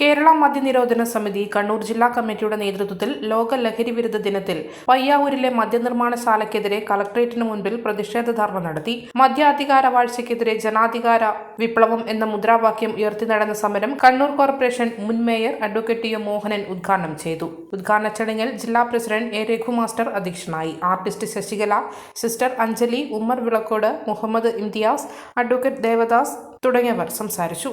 കേരള മദ്യനിരോധന സമിതി കണ്ണൂർ ജില്ലാ കമ്മിറ്റിയുടെ നേതൃത്വത്തിൽ ലോക ലഹരി വിരുദ്ധ ദിനത്തിൽ പയ്യാവൂരിലെ മദ്യനിർമ്മാണശാലയ്ക്കെതിരെ കളക്ടറേറ്റിന് മുൻപിൽ പ്രതിഷേധ ധർണ നടത്തി. മദ്യാധികാര വാഴ്ചയ്ക്കെതിരെ ജനാധികാര വിപ്ലവം എന്ന മുദ്രാവാക്യം ഉയർത്തി നടന്ന സമരം കണ്ണൂർ കോർപ്പറേഷൻ മുൻ മേയർ അഡ്വക്കേറ്റ് ടി മോഹനൻ ഉദ്ഘാടനം ചെയ്തു. ഉദ്ഘാടന ചടങ്ങിൽ ജില്ലാ പ്രസിഡന്റ് എ രഘു മാസ്റ്റർ അധ്യക്ഷനായി. Artist Sasikala sister Anjali Ummer Vilakkode Muhammad Imtiyaz advocate Devadas തുടങ്ങിയവർ സംസാരിച്ചു.